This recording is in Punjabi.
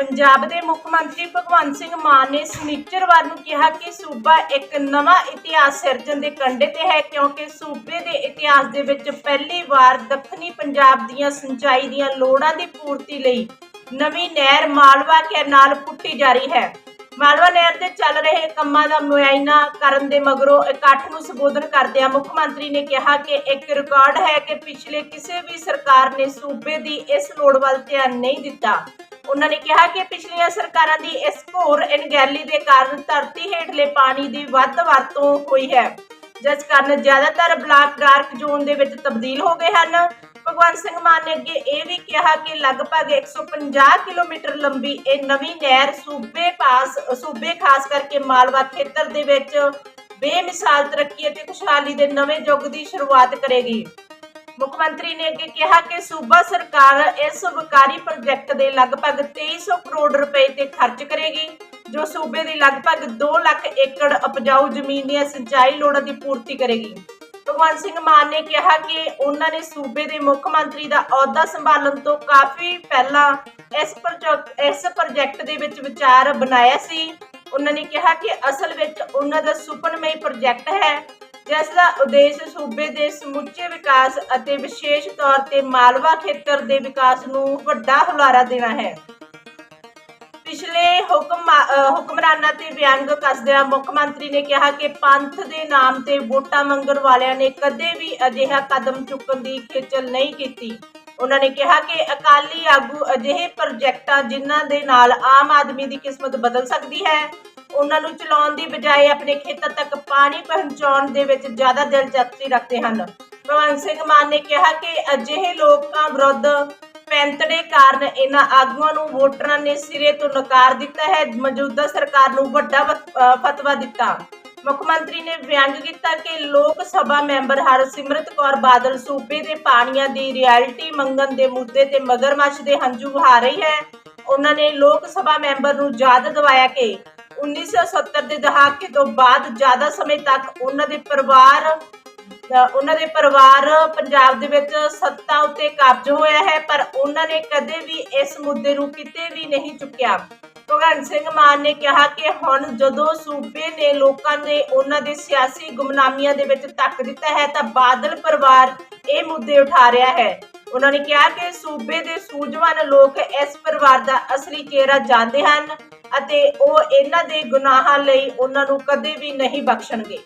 ਪੰਜਾਬ ਦੇ ਮੁੱਖ ਮੰਤਰੀ ਭਗਵੰਤ ਸਿੰਘ ਮਾਨ ਨੇ ਸਨੀਚਰਵਾਰ ਨੂੰ ਕਿਹਾ ਕਿ ਸੂਬਾ ਇੱਕ ਨਵਾਂ ਇਤਿਹਾਸ ਸਿਰਜਣ ਦੇ ਕੰਢੇ ਤੇ ਹੈ, ਕਿਉਂਕਿ ਸੂਬੇ ਦੇ ਇਤਿਹਾਸ ਦੇ ਵਿੱਚ ਪਹਿਲੀ ਵਾਰ ਦੱਖਣੀ ਪੰਜਾਬ ਦੀਆਂ ਸਿੰਚਾਈ ਦੀਆਂ ਲੋੜਾਂ ਦੀ ਪੂਰਤੀ ਲਈ ਨਵੀਂ ਨਹਿਰ ਮਾਲਵਾ ਕੈਨਾਲ ਪੁੱਟੀ ਜਾ ਰਹੀ ਹੈ। ਮਾਲਵਾ ਨਹਿਰ ਤੇ ਚੱਲ ਰਹੇ ਕੰਮਾਂ ਦਾ ਮੁਆਇਨਾ ਕਰਨ ਦੇ ਮਗਰੋਂ ਇਕੱਠ ਨੂੰ ਸੰਬੋਧਨ ਕਰਦਿਆਂ ਮੁੱਖ ਮੰਤਰੀ ਨੇ ਕਿਹਾ ਕਿ ਇੱਕ ਰਿਕਾਰਡ ਹੈ ਕਿ ਪਿਛਲੇ ਕਿਸੇ ਵੀ ਸਰਕਾਰ ਨੇ ਸੂਬੇ ਦੀ ਇਸ ਲੋੜ ਵੱਲ ਧਿਆਨ ਨਹੀਂ ਦਿੱਤਾ। ਉਹਨਾਂ ਨੇ ਕਿਹਾ ਕਿ ਪਿਛਲੀਆਂ ਸਰਕਾਰਾਂ ਦੀ ਇਸ ਘੋਰ ਅਣਗਹਿਲੀ ਦੇ ਕਾਰਨ ਧਰਤੀ ਹੇਠਲੇ ਪਾਣੀ ਦੀ ਵੱਧ ਵਰਤੋਂ ਹੋਈ ਹੈ, ਜਿਸ ਕਾਰਨ ਜ਼ਿਆਦਾਤਰ ਬਲਾਕ ਡਾਰਕ ਜ਼ੋਨ ਦੇ ਵਿੱਚ ਤਬਦੀਲ ਹੋ ਗਏ ਹਨ। ਭਗਵੰਤ ਸਿੰਘ ਮਾਨ ਨੇ ਅੱਗੇ ਇਹ ਵੀ ਕਿਹਾ ਕਿ ਲਗਭਗ 150 ਕਿਲੋਮੀਟਰ ਲੰਬੀ ਇਹ ਨਵੀਂ ਨਹਿਰ ਸੂਬੇ ਪਾਸ, ਸੂਬੇ ਖਾਸ ਕਰਕੇ ਮਾਲਵਾ ਖੇਤਰ ਦੇ ਵਿੱਚ ਬੇਮਿਸਾਲ ਤਰੱਕੀ ਅਤੇ ਖੁਸ਼ਹਾਲੀ ਦੇ ਨਵੇਂ ਯੁੱਗ ਦੀ ਸ਼ੁਰੂਆਤ ਕਰੇਗੀ। ਮੁੱਖ ਮੰਤਰੀ ਨੇ ਅੱਗੇ ਕਿਹਾ ਕਿ ਸੂਬਾ ਸਰਕਾਰ ਇਸ ਵਕਾਰੀ ਪ੍ਰੋਜੈਕਟ ਦੇ ਲਗਭਗ 2300 ਕਰੋੜ ਰੁਪਏ ਤੇ ਖਰਚ ਕਰੇਗੀ, ਜੋ ਸੂਬੇ ਦੀ ਲਗਭਗ 2 ਲੱਖ ਏਕੜ ਉਪਜਾਊ ਜ਼ਮੀਨ ਦੀਆਂ ਸਿੰਚਾਈ ਲੋੜਾਂ ਦੀ ਪੂਰਤੀ ਕਰੇਗੀ। ਭਗਵੰਤ ਸਿੰਘ ਮਾਨ ਨੇ ਕਿਹਾ ਕਿ ਉਹਨਾਂ ਨੇ ਸੂਬੇ ਦੇ ਮੁੱਖ ਮੰਤਰੀ ਦਾ ਅਹੁਦਾ ਸੰਭਾਲਣ ਤੋਂ ਕਾਫੀ ਪਹਿਲਾਂ ਇਸ ਪ੍ਰੋਜੈਕਟ ਇਸ ਪ੍ਰੋਜੈਕਟ ਦੇ ਵਿੱਚ ਵਿਚਾਰ ਬਣਾਇਆ ਸੀ। ਉਹਨਾਂ ਨੇ ਕਿਹਾ ਕਿ ਅਸਲ ਵਿੱਚ ਉਹਨਾਂ ਦਾ ਸੁਪਨਮਈ ਪ੍ਰੋਜੈਕਟ ਹੈ। ਜਿਸ ਦਾ ਉਦੇਸ਼ ਸੂਬੇ ਦੇ ਸਮੁੱਚੇ ਵਿਕਾਸ ਅਤੇ ਵਿਸ਼ੇਸ਼ ਤੌਰ ਤੇ ਮਾਲਵਾ ਖੇਤਰ ਦੇ ਵਿਕਾਸ ਨੂੰ ਵੱਡਾ ਹੁਲਾਰਾ ਦੇਣਾ ਹੈ। ਪਿਛਲੇ ਹੁਕਮ ਹੁਕਮਰਾਨਾਂ ਤੇ ਵਿਅੰਗ ਕੱਸਦਿਆਂ ਮੁੱਖ ਮੰਤਰੀ ਨੇ ਕਿਹਾ ਕਿ ਪੰਥ ਦੇ ਨਾਮ ਤੇ ਵੋਟਾਂ ਮੰਗਣ ਵਾਲਿਆਂ ਨੇ ਕਦੇ ਵੀ ਅਜਿਹਾ ਕਦਮ ਚੁੱਕਣ ਦੀ ਖੇਚਲ ਨਹੀਂ ਕੀਤੀ। ਉਹਨਾਂ ਨੇ ਕਿਹਾ ਕਿ ਅਕਾਲੀ ਆਗੂ ਅਜਿਹੇ ਪ੍ਰੋਜੈਕਟਾਂ ਜਿਨ੍ਹਾਂ ਦੇ ਨਾਲ ਆਮ ਆਦਮੀ ਦੀ ਕਿਸਮਤ ਬਦਲ ਸਕਦੀ ਹੈ ਉਹਨਾਂ ਨੂੰ ਚਲਾਉਣ ਦੀ ਬਜਾਏ ਆਪਣੇ ਖੇਤਾਂ ਤੱਕ ਪਾਣੀ ਪਹੁੰਚਾਉਣ ਦੇ ਵਿੱਚ ਜ਼ਿਆਦਾ ਦਿਲਚਸਪੀ ਰੱਖਦੇ ਹਨ। ਭਗਵੰਤ ਸਿੰਘ ਮਾਨ ਨੇ ਕਿਹਾ ਕਿ ਅਜਿਹੇ ਲੋਕਾਂ ਵਿਰੁੱਧ ਪੈਂਤੜੇ ਕਾਰਨ ਇਹਨਾਂ ਆਗੂਆਂ ਨੂੰ ਵੋਟਰਾਂ ਨੇ ਸਿਰੇ ਤੋਂ ਨਕਾਰ ਦਿੱਤਾ ਹੈ। ਮੌਜੂਦਾ ਸਰਕਾਰ ਨੂੰ ਵੱਡਾ ਫਤਵਾ ਦਿੱਤਾ। ਮੁੱਖ ਮੰਤਰੀ ਨੇ ਵਿਅੰਗ ਕੀਤਾ ਕਿ ਲੋਕ ਸਭਾ ਮੈਂਬਰ ਹਰਸਿਮਰਤ ਕੌਰ ਬਾਦਲ ਸੂਬੇ ਦੇ ਪਾਣੀਆਂ ਦੀ ਰਿਐਲਿਟੀ ਮੰਗਣ ਦੇ ਮੁੱਦੇ ਤੇ ਮਗਰਮੱਛ ਦੇ ਹੰਝੂ ਵਹਾ ਰਹੀ ਹੈ। ਉਹਨਾਂ ਨੇ ਲੋਕ ਸਭਾ ਮੈਂਬਰ ਨੂੰ ਯਾਦ ਦਿਵਾਇਆ ਕਿ 1970 ਦੇ ਦਹਾਕੇ ਤੋਂ ਬਾਅਦ ਜ਼ਿਆਦਾ ਸਮੇਂ ਤੱਕ ਉਹਨਾਂ ਦੇ ਪਰਿਵਾਰ ਉਹਨਾਂ ਦੇ ਪਰਿਵਾਰ ਪੰਜਾਬ ਦੇ ਵਿੱਚ ਸੱਤਾ ਉੱਤੇ ਕਬਜ਼ ਹੋਇਆ ਹੈ, ਪਰ ਉਹਨਾਂ ਨੇ ਕਦੇ ਵੀ ਇਸ ਮੁੱਦੇ ਨੂੰ ਕਿਤੇ ਵੀ ਨਹੀਂ ਚੁੱਕਿਆ। ਭਗਵੰਤ ਸਿੰਘ ਮਾਨ ਨੇ ਕਿਹਾ ਕਿ ਹੁਣ ਜਦੋਂ ਸੂਬੇ ਨੇ ਲੋਕਾਂ ਨੇ ਉਹਨਾਂ ਦੇ ਸਿਆਸੀ ਗੁਮਨਾਮੀਆਂ ਦੇ ਵਿੱਚ ਧੱਕ ਦਿੱਤਾ ਹੈ, ਤਾਂ ਬਾਦਲ ਪਰਿਵਾਰ ਇਹ ਮੁੱਦੇ ਉਠਾ ਰਿਹਾ ਹੈ। ਉਹਨਾਂ ਨੇ ਕਿਹਾ ਕਿ ਸੂਬੇ ਦੇ ਸੂਝਵਾਨ ਲੋਕ ਇਸ ਪਰਿਵਾਰ ਦਾ ਅਸਲੀ ਚਿਹਰਾ ਜਾਣਦੇ ਹਨ। ਅਤੇ ਉਹ ਇਹਨਾਂ ਦੇ ਗੁਨਾਹਾਂ ਲਈ ਉਹਨਾਂ ਨੂੰ ਕਦੇ ਵੀ ਨਹੀਂ ਬਖਸ਼ਣਗੇ।